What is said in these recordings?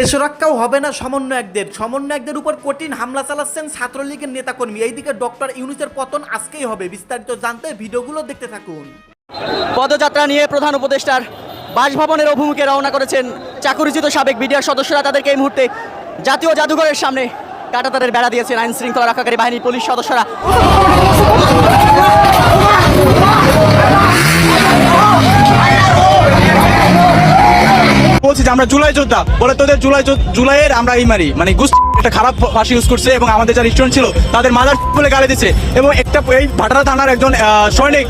দেশ রক্ষাও হবে না সমন্বয়কদের। সমন্বয়কদের উপর কঠিন হামলা চালাচ্ছেন ছাত্রলীগের নেতাকর্মী। এইদিকে ডক্টর ইউনুসের পতন আজকেই হবে। বিস্তারিত জানতে ভিডিওগুলো দেখতে থাকুন। পদযাত্রা নিয়ে প্রধান উপদেষ্টার বাসভবনের অভিমুখে রওনা করেছেন চাকুরিচিত সাবেক বিডিআর সদস্যরা। তাদেরকে এই মুহূর্তে জাতীয় জাদুঘরের সামনে কাটা তাদের বেড়া দিয়েছেন আইন শৃঙ্খলা রক্ষাকারী বাহিনীর পুলিশ সদস্যরা। বলছি যে আমরা জুলাই যোদ্ধা। বলে তোদের জুলাই যোদ্ধ- জুলাইয়ের আমরা এই মারি। মানে গুস একটা খারাপ ভাষা ইউজ করছে এবং আমাদের যারা স্টুডেন্ট ছিল, তাদের মাদার বলে গালি দিচ্ছে এবং একটা এই ভাটারা থানার একজন সৈনিক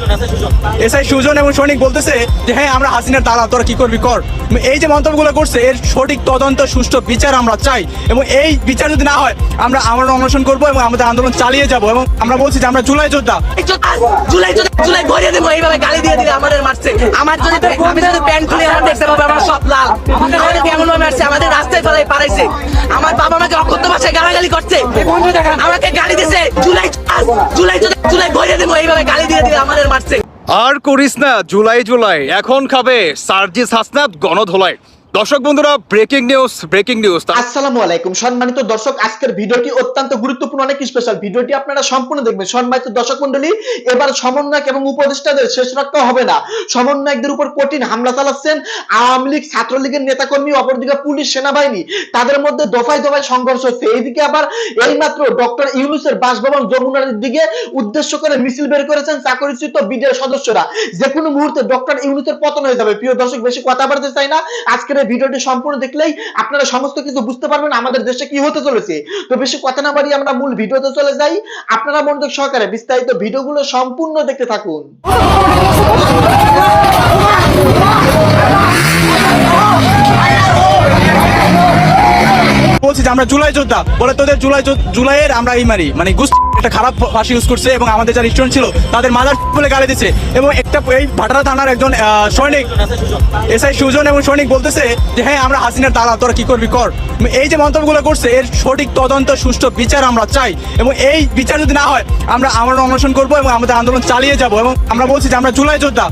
এসআই সুজন এবং সৈনিক বলতেছে যে হ্যাঁ আমরা হাসিনার দালাল, তোরা কি করবি কর। এই যে মন্তব্যগুলো করছে, এর সঠিক তদন্ত, সুষ্ঠু বিচার আমরা চাই। এবং এই বিচার যদি না হয়, আমরা আমরা অনশন করব এবং আমাদের আন্দোলন চালিয়ে যাব। এবং আমরা বলছি যে, আমরা জুলাই যোদ্ধা। জুলাই জুলাই জুলাই ভরিয়ে দেবো। এইভাবে গালি দিয়ে দিলে আমাদের মারছে। আমার যদি আমি যদি প্যান্ট খুলে দেখতে পাবো, আমার সব লাল। আমাদের কেমন ভাবে মারছে আমাদের রাস্তায় ফেলাই পারাইছে আমার বাবা আমাকে অকথ্য ভাষায় গালাগালি করছে। আমাকে গালি দিছে জুলাই জুলাই জুলাই দেবো এইভাবে গালি দিয়ে আমাদের মারছে। আর করিস না জুলাই জুলাই। এখন খাবে সার্জিস হাসনাত গণধোলাই। দর্শক বন্ধুরা ব্রেকিং নিউজ ব্রেকিং নিউজ আসসালামু আলাইকুম। সম্মানিত দর্শক, আজকের ভিডিওটি অত্যন্ত গুরুত্বপূর্ণ, অনেক স্পেশাল ভিডিওটি আপনারা সম্পূর্ণ দেখবেন। সম্মানিত দর্শক মন্ডলী এবার সমন্বয়ক এবং উপদেষ্টাদের শেষ রক্ষা হবে না। সমন্বয়কদের উপর কঠিন হামলা চালাচ্ছেন আওয়ামী লীগ ছাত্রলীগের নেতাকর্মী, অপরদিকে পুলিশ সেনাবাহিনী। তাদের মধ্যে দফায় দফায় সংঘর্ষ। হচ্ছে এইদিকে আবার এইমাত্র ডক্টর ইউনুসের বাসভবন যমুনার দিকে উদ্দেশ্য করে মিছিল বের করেছেন চাকরিচ্যুত বিডিআর সদস্যরা। যে কোনো মুহূর্তে ডক্টর ইউনুসের পতন হয়ে যাবে। প্রিয় দর্শক, বেশি কথা বলতে চাই না। আজকের এই ভিডিওটি সম্পূর্ণ দেখলেই আপনারা সমস্ত কিছু বুঝতে পারবেন আমাদের দেশে কি হতে চলেছে। তো বেশি কথা না বাড়িয়ে আমরা মূল ভিডিওতে চলে যাই। আপনারা মনোযোগ সহকারে বিস্তারিত ভিডিওগুলো সম্পূর্ণ দেখতে থাকুন। বলছি যে আমরা জুলাই যোদ্ধা। বলে তোদের জুলাই জুলাইয়ের আমরা এই মারি। মানে গুস একটা খারাপ ভাষা ইউজ করছে এবং আমাদের যারা স্টুডেন্ট ছিল, তাদের মাদার বলে গালি দিচ্ছে। এবং একটা এই ভাটারা থানার একজন সৈনিক এসআই সুজন এবং সৈনিক বলতেছে যে হ্যাঁ আমরা হাসিনার দালাল, তোরা কি করবি কর। এই যে মন্তব্যগুলো করছে, এর সঠিক তদন্ত, সুষ্ঠু বিচার আমরা চাই। এবং এই বিচার যদি না হয়, আমরা আমরা অনশন করব এবং আমাদের আন্দোলন চালিয়ে যাব। এবং আমরা বলছি যে, আমরা জুলাই যোদ্ধা।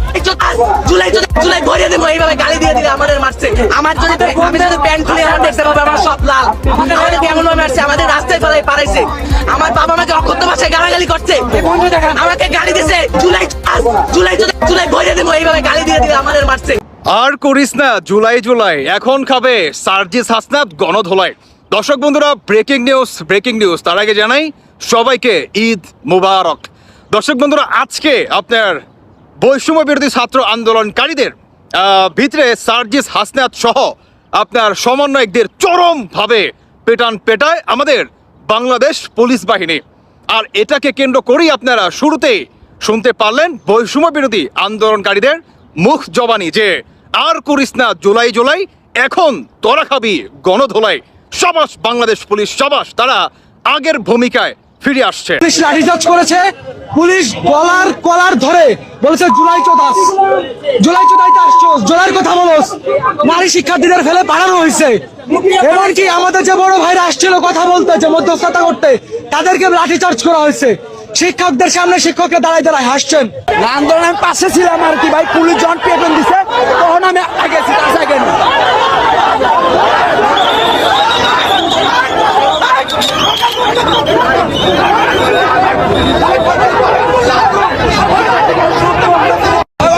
জুলাই জুলাই ভরিয়ে দেবো। এইভাবে গালি দিয়ে দিলে আমাদের মারছে। আমার যদি আমি যদি প্যান্ট খুলে আমার সব লাল। আমাদের কেমন ভাবে মারছে আমাদের রাস্তায় ফেলাই পারাইছে আমার বাবা অকথ্য ভাষায় গালাগালি করছে। আমাকে গালি দিছে। জুলাই জুলাই জুলাই দেবো এইভাবে গালি দিয়ে দিলে আমাদের মারছে। আর করিস না জুলাই জুলাই। এখন খাবে সার্জিস হাসনাত গণধোলাই। দর্শক বন্ধুরা ব্রেকিং নিউজ ব্রেকিং নিউজ তার আগে জানাই সবাইকে ঈদ মুবারক। দর্শক বন্ধুরা আজকে আপনার বৈষম্য বিরোধী ছাত্র আন্দোলনকারীদের আহ, ভিতরে সার্জিস হাসনাত সহ আপনার সমন্বয়কদের চরমভাবে পেটান পেটায় আমাদের বাংলাদেশ পুলিশ বাহিনী। আর এটাকে কেন্দ্র করেই আপনারা শুরুতেই শুনতে পারলেন বৈষম্য বিরোধী আন্দোলনকারীদের মুখ জবানি যে আর করিস না, জুলাই জুলাই, এখন তোরা খাবি গণধোলাই। সবাস, বাংলাদেশ পুলিশ সবাস, তারা আগের ভূমিকায় ফিরে আসছে। পুলিশ লাঠিচার্জ করেছে। পুলিশ গলার কলার ধরে বলেছে, জুলাই চোদাস। জুলাই চোদাইতে আসছো জুলাইয়ের কথা বলোস। নারী শিক্ষার্থীদের ফেলে পাঠানো হয়েছে। এমনকি আমাদের যে বড় ভাইরা আসছিল কথা বলতে, যে মধ্যস্থতা করতে, তাদেরকে লাঠিচার্জ করা হয়েছে? শিক্ষকদের সামনে শিক্ষকরা দাঁড়ায় দাঁড়ায় হাসছেন। আন্দোলনের পাশে ছিলাম আর কি ভাই। পুলিশ জন পেপেন দিছে, তখন আমি আগে আগে না।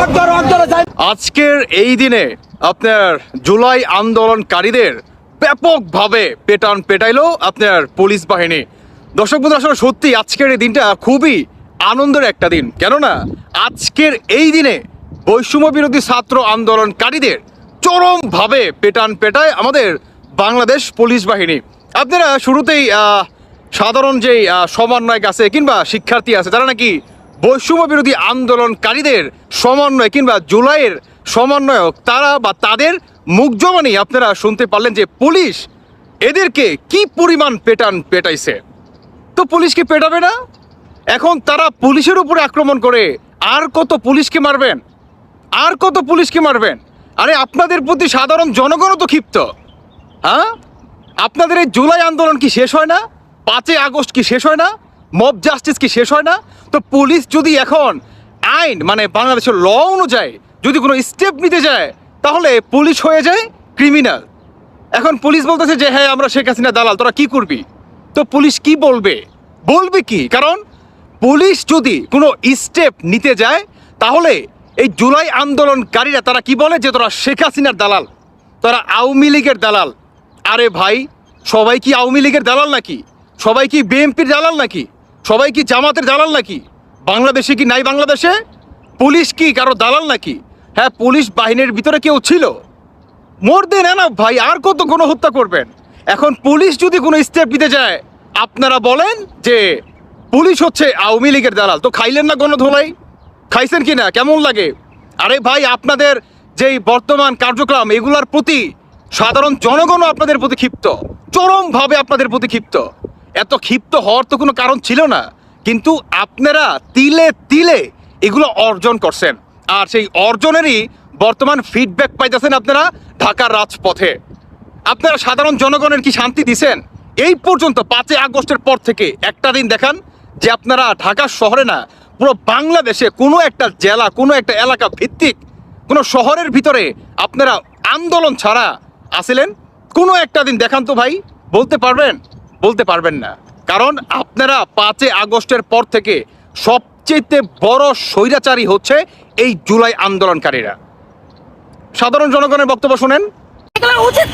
অন্তর অন্তরে যাই আজকের এই দিনে আপনার জুলাই আন্দোলনকারীদের ব্যাপকভাবে পেটান পেটাইলো আপনার পুলিশ বাহিনী। দর্শক বন্ধু আসলে সত্যি আজকের এই দিনটা খুবই আনন্দের একটা দিন। কেননা, আজকের এই দিনে বৈষম্য বিরোধী ছাত্র আন্দোলনকারীদের চরমভাবে পেটান পেটায় আমাদের বাংলাদেশ পুলিশ বাহিনী। আপনারা শুরুতেই সাধারণ যেই সমন্বয়ক আছে কিংবা শিক্ষার্থী আছে, তারা নাকি বৈষম্য বিরোধী আন্দোলনকারীদের সমন্বয় কিংবা জুলাইয়ের সমন্বয়ক তারা বা তাদের মুখ জবানি আপনারা শুনতে পারলেন যে পুলিশ এদেরকে কি পরিমাণ পেটান পেটাইছে। তো পুলিশকে পেটাবে না? এখন তারা পুলিশের উপরে আক্রমণ করে, আর কত পুলিশকে মারবেন? আর কত পুলিশকে মারবেন? আরে আপনাদের প্রতি সাধারণ জনগণও তো ক্ষিপ্ত। হ্যাঁ? আপনাদের এই জুলাই আন্দোলন কি শেষ হয় না? পাঁচই আগস্ট কি শেষ হয় না? মব জাস্টিস কি শেষ হয় না? তো পুলিশ যদি এখন আইন মানে বাংলাদেশের ল অনুযায়ী যদি কোনো স্টেপ নিতে যায়, তাহলে পুলিশ হয়ে যায় ক্রিমিনাল এখন পুলিশ বলতেছে যে হ্যাঁ আমরা শেখ হাসিনা দালাল, তোরা কি করবি? তো পুলিশ কি বলবে? বলবে কি? কারণ পুলিশ যদি কোনো স্টেপ নিতে যায়, তাহলে এই জুলাই আন্দোলনকারীরা তারা কি বলে? যে তোরা শেখ হাসিনার দালাল, তারা আওয়ামী লীগের দালাল। আরে ভাই, সবাই কি আওয়ামী লীগের দালাল নাকি? সবাই কি বিএনপির দালাল নাকি? সবাই কি জামাতের দালাল নাকি? বাংলাদেশে কি নাই বাংলাদেশে? পুলিশ কি কারও দালাল নাকি? হ্যাঁ পুলিশ বাহিনীর ভিতরে কেউ ছিল? মোর দেন না ভাই, আর কত কোনো হত্যা করবেন? এখন পুলিশ যদি কোনো স্টেপ নিতে যায়, আপনারা বলেন যে পুলিশ হচ্ছে আওয়ামী লীগের দালাল। তো খাইলেন না গণধোলাই? খাইছেন কি না কেমন লাগে? আরে ভাই, আপনাদের যেই বর্তমান কার্যক্রম, এগুলার প্রতি সাধারণ জনগণও আপনাদের প্রতি ক্ষিপ্ত। চরমভাবে আপনাদের প্রতি ক্ষিপ্ত। এত ক্ষিপ্ত হওয়ার তো কোনো কারণ ছিল না। কিন্তু আপনারা তিলে তিলে এগুলো অর্জন করছেন। আর সেই অর্জনেরই বর্তমান ফিডব্যাক পাইতেছেন আপনারা ঢাকার রাজপথে। আপনারা সাধারণ জনগণের কি শান্তি দিছেন? এই পর্যন্ত পাঁচই আগস্টের পর থেকে একটা দিন দেখান যে আপনারা ঢাকা শহরে না, পুরো বাংলাদেশে কোনো একটা জেলা, কোনো একটা এলাকা ভিত্তিক কোনো শহরের ভিতরে আপনারা আন্দোলন ছাড়া আসিলেন কোনো একটা দিন দেখান তো ভাই, বলতে পারবেন? বলতে পারবেন না। কারণ আপনারা পাঁচই আগস্টের পর থেকে সবচেয়ে বড় স্বৈরাচারী হচ্ছে এই জুলাই আন্দোলনকারীরা। সাধারণ জনগণের বক্তব্য শুনেন। এগুলো উচিত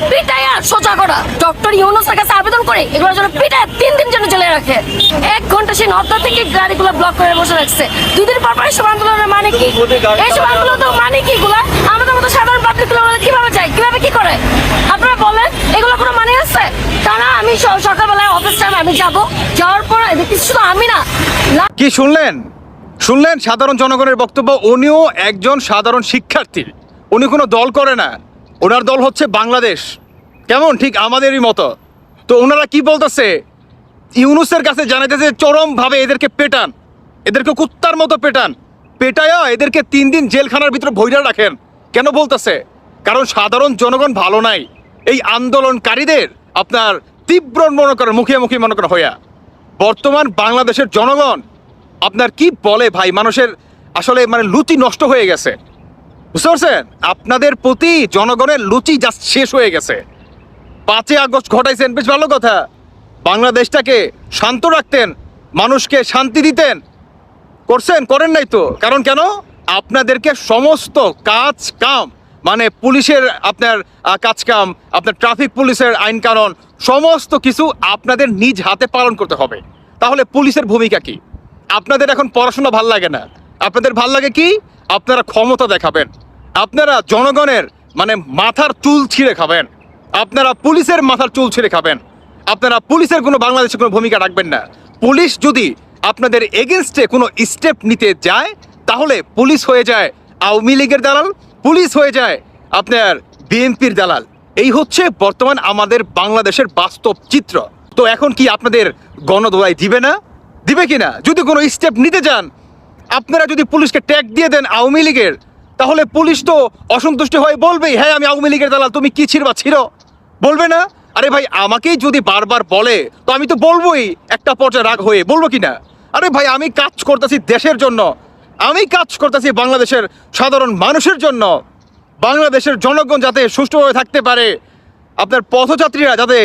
ডক্টর কাছে আবেদন করে এগুলোর তিন দিন রাখে। এক ঘণ্টা থেকে ব্লক করে বসে রাখছে। দুই দিন পর পর এসব আন্দোলনের মানে কি? মানে গুলা আমাদের সাধারণ পাবলিক কীভাবে কীভাবে কি করে? আপনারা বলেন, এগুলো কোনো মানে আছে? তারা আমি সকালবেলায় অফিস টাইম আমি যাব। যাওয়ার পর এদিকে শুধু আমি না কি শুনলেন? শুনলেন? সাধারণ জনগণের বক্তব্য, উনিও একজন সাধারণ শিক্ষার্থী। উনি কোনো দল করে না। ওনার দল হচ্ছে বাংলাদেশ। কেমন? ঠিক আমাদেরই মতো। তো ওনারা কি বলতেছে? ইউনুসের কাছে জানাইতেছে চরমভাবে এদেরকে পেটান। এদেরকে কুত্তার মতো পেটান। পেটায়া এদেরকে তিন দিন জেলখানার ভিতরে ভৈরা রাখেন। কেন বলতেছে? কারণ সাধারণ জনগণ ভালো নাই। এই আন্দোলনকারীদের আপনার তীব্র মনে করেন মুখে মুখে মনে করেন হইয়া। বর্তমান বাংলাদেশের জনগণ আপনার কি বলে ভাই? মানুষের আসলে মানে লুচি নষ্ট হয়ে গেছে। বুঝতে পারছেন? আপনাদের প্রতি জনগণের লুচি জাস্ট শেষ হয়ে গেছে। পাঁচই আগস্ট ঘটাইছেন, বেশ ভালো কথা। বাংলাদেশটাকে শান্ত রাখতেন, মানুষকে শান্তি দিতেন। করছেন, করেন নাই তো। কারণ কেন? আপনাদেরকে সমস্ত কাজ কাম মানে পুলিশের আপনার আহ, কাজ কাম আপনার ট্রাফিক পুলিশের আইন কানুন সমস্ত কিছু আপনাদের নিজ হাতে পালন করতে হবে। তাহলে পুলিশের ভূমিকা কি? আপনাদের এখন পড়াশোনা ভালো লাগে না। আপনাদের ভালো লাগে কি? আপনারা ক্ষমতা দেখাবেন। আপনারা জনগণের মানে মাথার চুল ছিঁড়ে খাবেন। আপনারা পুলিশের মাথার চুল ছিঁড়ে খাবেন। আপনারা পুলিশের কোনো বাংলাদেশে কোনো ভূমিকা রাখবেন না। পুলিশ যদি আপনাদের এগেনস্টে কোনো স্টেপ নিতে যায় তাহলে পুলিশ হয়ে যায় আওয়ামী লীগের দালাল, পুলিশ হয়ে যায় আপনার বিএনপির দালাল। এই হচ্ছে বর্তমান আমাদের বাংলাদেশের বাস্তব চিত্র। তো এখন কি আপনাদের গণদোলাই দিবে না? দিবে কি না? যদি কোনো স্টেপ নিতে যান আপনারা যদি পুলিশকে ট্যাগ দিয়ে দেন আওয়ামী লীগের, তাহলে পুলিশ তো অসন্তুষ্ট হয়ে বলবেই হ্যাঁ আমি আওয়ামী লীগের দালাল, তুমি কি ছিড়বা, ছিড়ো। বলবে না? আরে ভাই, আমাকেই যদি বারবার বলে, তো আমি তো বলবোই, একটা পর্যায়ে রাগ হয়ে, বলব কি না? আরে ভাই, আমি কাজ করতেছি দেশের জন্য আমি কাজ করতেছি বাংলাদেশের সাধারণ মানুষের জন্য। বাংলাদেশের জনগণ যাতে সুষ্ঠুভাবে থাকতে পারে, আপনার পথযাত্রীরা যাতে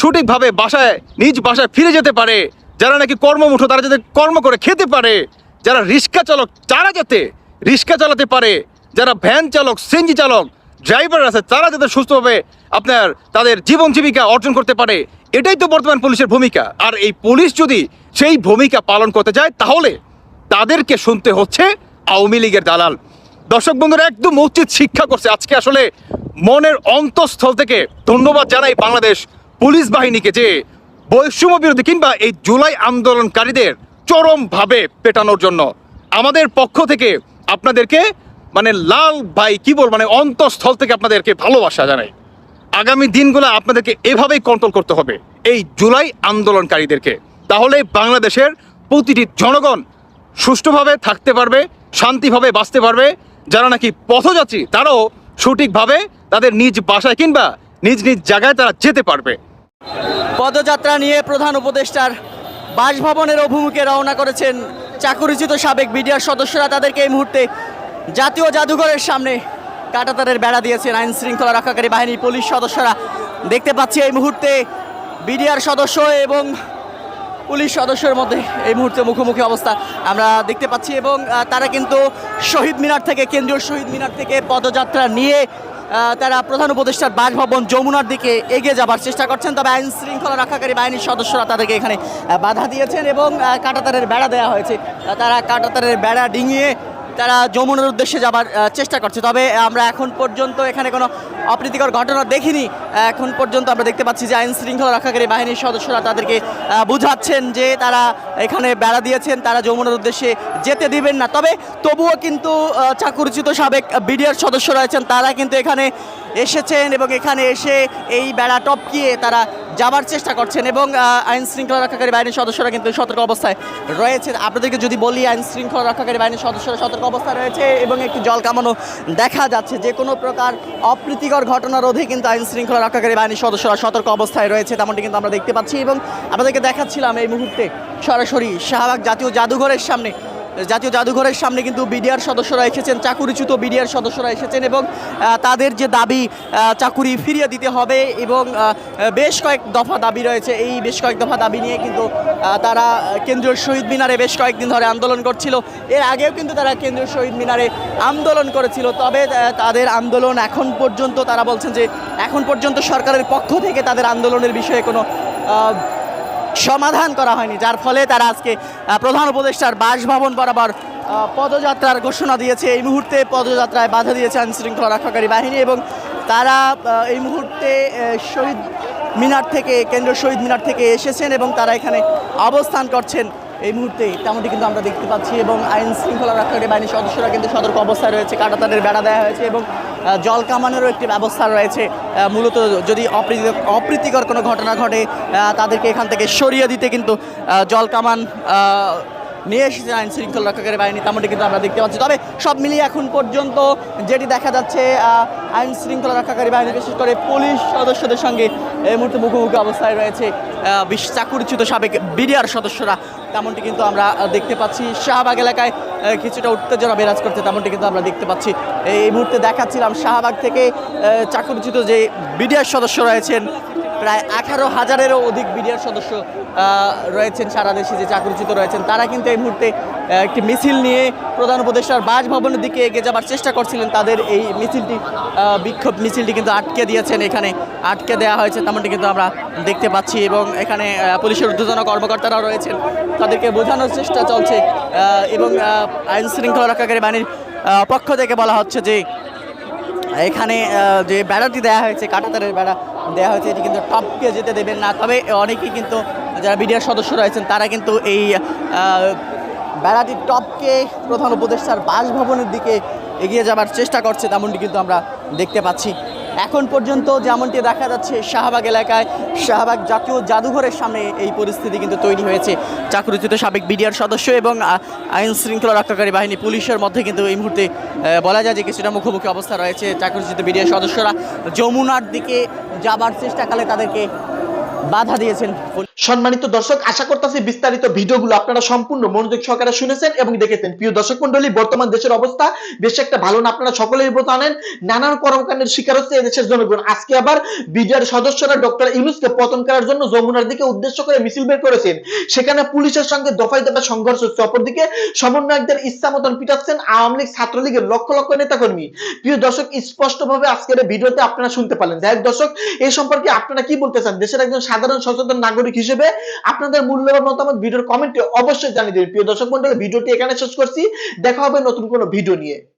সঠিকভাবে বাসায়, নিজ বাসায় ফিরে যেতে পারে, যারা নাকি কর্মমুঠ, তারা যাতে কর্ম করে খেতে পারে, যারা রিক্সা চালক, তারা যাতে রিক্সা চালাতে পারে, যারা ভ্যান চালক, সিএনজি চালক, ড্রাইভার আছে, তারা যাতে সুস্থভাবে আপনার তাদের জীবন জীবিকা অর্জন করতে পারে, এটাই তো বর্তমান পুলিশের ভূমিকা। আর এই পুলিশ যদি সেই ভূমিকা পালন করতে যায় তাহলে তাদেরকে শুনতে হচ্ছে আওয়ামী লীগের দালাল। দর্শক বন্ধুরা, একদম উচিত শিক্ষা করছে। আজকে আসলে মনের অন্তঃস্থল থেকে ধন্যবাদ জানাই বাংলাদেশ পুলিশ বাহিনীকে যে বৈষম্য বিরোধী কিংবা এই জুলাই আন্দোলনকারীদের চরমভাবে পেটানোর জন্য। আমাদের পক্ষ থেকে আপনাদেরকে মানে লাল ভাই, কি বল মানে অন্তঃস্থল থেকে আপনাদেরকে ভালোবাসা জানাই। আগামী দিনগুলো আপনাদেরকে এভাবেই কন্ট্রোল করতে হবে, এই জুলাই আন্দোলনকারীদেরকে। তাহলে বাংলাদেশের প্রতিটি জনগণ সুষ্ঠুভাবে থাকতে পারবে, শান্তিভাবে বাঁচতে পারবে। যারা নাকি পথযাত্রী, তারাও সঠিকভাবে তাদের নিজ বাসায় কিংবা নিজ নিজ জায়গায় তারা যেতে পারবে। পদযাত্রা নিয়ে প্রধান উপদেষ্টার বাসভবনের অভিমুখে রওনা করেছেন চাকুরিচিত সাবেক বিডিআর সদস্যরা। তাদেরকে এই মুহূর্তে জাতীয় জাদুঘরের সামনে কাটাতারের বেড়া দিয়েছেন আইন শৃঙ্খলা রক্ষাকারী বাহিনী পুলিশ সদস্যরা। দেখতে পাচ্ছি এই মুহূর্তে বিডিআর সদস্য এবং পুলিশ সদস্যের মধ্যে এই মুহূর্তে মুখোমুখি অবস্থা আমরা দেখতে পাচ্ছি এবং তারা কিন্তু শহীদ মিনার থেকে, কেন্দ্রীয় শহীদ মিনার থেকে পদযাত্রা নিয়ে তারা প্রধান উপদেষ্টার বাসভবন যমুনার দিকে এগিয়ে যাবার চেষ্টা করছেন। তবে আইন শৃঙ্খলা রক্ষাকারী বাহিনীর সদস্যরা তাদেরকে এখানে বাধা দিয়েছেন এবং কাটাতারের বেড়া দেওয়া হয়েছে। তারা কাঁটাতারের বেড়া ডিঙিয়ে তারা যমুনার উদ্দেশ্যে যাবার চেষ্টা করছে। তবে আমরা এখন পর্যন্ত এখানে কোনো অপ্রীতিকর ঘটনা দেখিনি। এখন পর্যন্ত আমরা দেখতে পাচ্ছি যে আইন শৃঙ্খলা রক্ষাকারী বাহিনীর সদস্যরা তাদেরকে বুঝাচ্ছেন যে তারা এখানে বেড়া দিয়েছেন তারা যমুনার উদ্দেশ্যে যেতে দিবেন না। তবে তবুও কিন্তু আহ, চাকুরিচ্যুত সাবেক বিডিআর সদস্য রয়েছেন। তারা কিন্তু এখানে এসেছেন এবং এখানে এসে এই বেড়া টপকিয়ে তারা যাবার চেষ্টা করছেন এবং আইন শৃঙ্খলা রক্ষাকারী বাহিনীর সদস্যরা কিন্তু সতর্ক অবস্থায় রয়েছে আপনাদেরকে যদি বলি, আইন শৃঙ্খলা রক্ষাকারী বাহিনীর সদস্যরা সতর্ক অবস্থায় রয়েছে এবং একটি জল কামানো দেখা যাচ্ছে। যে কোনো প্রকার অপ্রীতিকর ঘটনা রোধে কিন্তু আইন শৃঙ্খলা রক্ষাকারী বাহিনীর সদস্যরা সতর্ক অবস্থায় রয়েছে, তেমনটি কিন্তু আমরা দেখতে পাচ্ছি এবং আপনাদেরকে দেখাচ্ছিলাম এই মুহূর্তে সরাসরি শাহবাগ জাতীয় জাদুঘরের সামনে জাতীয় জাদুঘরের সামনে কিন্তু বিডিআর সদস্যরা এসেছেন, চাকুরিচ্যুত বিডিআর সদস্যরা এসেছেন এবং তাদের যে দাবি চাকুরি ফিরিয়ে দিতে হবে এবং বেশ কয়েক দফা দাবি রয়েছে। এই বেশ কয়েক দফা দাবি নিয়ে কিন্তু তারা কেন্দ্রীয় শহীদ মিনারে বেশ কয়েকদিন ধরে আন্দোলন করছিল। এর আগেও কিন্তু তারা কেন্দ্রীয় শহীদ মিনারে আন্দোলন করেছিল। তবে তাদের আন্দোলন এখন পর্যন্ত তারা বলছেন যে, এখন পর্যন্ত সরকারের পক্ষ থেকে তাদের আন্দোলনের বিষয়ে কোনো সমাধান করা হয়নি, যার ফলে তারা আজকে প্রধান উপদেষ্টার বাসভবন বরাবর পদযাত্রার ঘোষণা দিয়েছে। এই মুহূর্তে পদযাত্রায় বাধা দিয়েছে আইন শৃঙ্খলা রক্ষাকারী বাহিনী এবং তারা এই মুহূর্তে শহীদ মিনার থেকে, কেন্দ্র শহীদ মিনার থেকে এসেছেন এবং তারা এখানে অবস্থান করছেন। এই মুহূর্তে তেমনটি কিন্তু আমরা দেখতে পাচ্ছি এবং আইন শৃঙ্খলা রক্ষাকারী বাহিনীর সদস্যরা কিন্তু সতর্ক অবস্থায় রয়েছে। কাটা তাদের বেড়া দেওয়া হয়েছে এবং জল কামানোরও একটি ব্যবস্থা রয়েছে। মূলত যদি অপ্রীতি অপ্রীতিকর কোনো ঘটনা ঘটে তাদেরকে এখান থেকে সরিয়ে দিতে কিন্তু জল কামান নিয়ে এসেছে আইন শৃঙ্খলা রক্ষাকারী বাহিনী তেমনটি কিন্তু আমরা দেখতে পাচ্ছি। তবে সব মিলিয়ে এখন পর্যন্ত যেটি দেখা যাচ্ছে আইন শৃঙ্খলা রক্ষাকারী বাহিনী বিশেষ করে পুলিশ সদস্যদের সঙ্গে এই মুহূর্তে মুখোমুখি অবস্থায় রয়েছে আহ, বিশ চাকুরিচ্যুত সাবেক বিডিআর সদস্যরা। তেমনটি কিন্তু আমরা দেখতে পাচ্ছি শাহবাগ এলাকায় কিছুটা উত্তেজনা বিরাজ করছে তেমনটি কিন্তু আমরা দেখতে পাচ্ছি। এই মুহূর্তে দেখাচ্ছিলাম শাহবাগ থেকে চাকুরিচ্যুত যে বিডিআর সদস্য রয়েছেন প্রায় আঠারো হাজারেরও অধিক বিডিআর সদস্য রয়েছেন সারা দেশে যে চাকরিচ্যুত রয়েছেন, তারা কিন্তু এই মুহূর্তে একটি মিছিল নিয়ে প্রধান উপদেষ্টার বাসভবনের দিকে এগিয়ে যাবার চেষ্টা করছিলেন। তাদের এই মিছিলটি বিক্ষোভ মিছিলটি কিন্তু আটকে দিয়েছেন। এখানে আটকে দেওয়া হয়েছে, তেমনটি কিন্তু আমরা দেখতে পাচ্ছি এবং এখানে পুলিশের ঊর্ধ্বতন কর্মকর্তারা রয়েছেন। তাদেরকে বোঝানোর চেষ্টা চলছে এবং আইন শৃঙ্খলা রক্ষাকারী বাহিনীর পক্ষ থেকে বলা হচ্ছে যে, এখানে যে বেড়াটি দেওয়া হয়েছে, কাটাতারের বেড়া দেওয়া হয়েছে, এটি কিন্তু টপকে যেতে দেবেন না। তবে অনেকেই কিন্তু যারা বিডিআর সদস্য রয়েছেন তারা কিন্তু এই আহ, বেড়াটি টপকে প্রধান উপদেষ্টার বাসভবনের দিকে এগিয়ে যাবার চেষ্টা করছে তেমনটি কিন্তু আমরা দেখতে পাচ্ছি। এখন পর্যন্ত যেমনটি দেখা যাচ্ছে শাহবাগ এলাকায় শাহবাগ জাতীয় জাদুঘরের সামনে এই পরিস্থিতি কিন্তু তৈরি হয়েছে। চাকরিচ্যুত সাবেক বিডিআর সদস্য এবং আইন শৃঙ্খলা রক্ষাকারী বাহিনী পুলিশের মধ্যে কিন্তু এই মুহূর্তে বলা যায় যে কিছুটা মুখোমুখি অবস্থা রয়েছে চাকরিচ্যুত বিডিআর সদস্যরা। যমুনার দিকে যাবার চেষ্টাকালে তাদেরকে বাধা দিয়েছেন। সম্মানিত দর্শক, আশা করতেছি বিস্তারিত ভিডিওগুলো আপনারা সম্পূর্ণ মনোযোগ সহকারে শুনেছেন এবং দেখেছেন। প্রিয় দর্শক মন্ডলী বর্তমান দেশের অবস্থা বেশ একটা ভালো না, আপনারা সকলেই আনেন নানান কর্মকাণ্ডের শিকার হচ্ছে এদেশের জনগণ। আজকে আবার বিডিআর সদস্যরা ডক্টর ইউনুসকে পতন করার জন্য যমুনার দিকে উদ্দেশ্য করে মিছিল বের করেছেন। সেখানে পুলিশের সঙ্গে দফায় দফায় সংঘর্ষ হচ্ছে। অপরদিকে সমন্বয়কদের ইচ্ছা মতন পিটাচ্ছেন আওয়ামী লীগ ছাত্রলীগের লক্ষ লক্ষ নেতাকর্মী। প্রিয় দর্শক, স্পষ্টভাবে আজকের ভিডিওতে আপনারা শুনতে পারলেন। যাই দর্শক, এই সম্পর্কে আপনারা কি বলতে চান? দেশের একজন সাধারণ সচেতন নাগরিক হিসেবে আপনাদের মূল্যবান মতামত ভিডিওর কমেন্টে অবশ্যই জানিয়ে দেবেন। প্রিয় দর্শক মন্ডলী, ভিডিওটি এখানে শেষ করছি। দেখা হবে নতুন কোনো ভিডিও নিয়ে।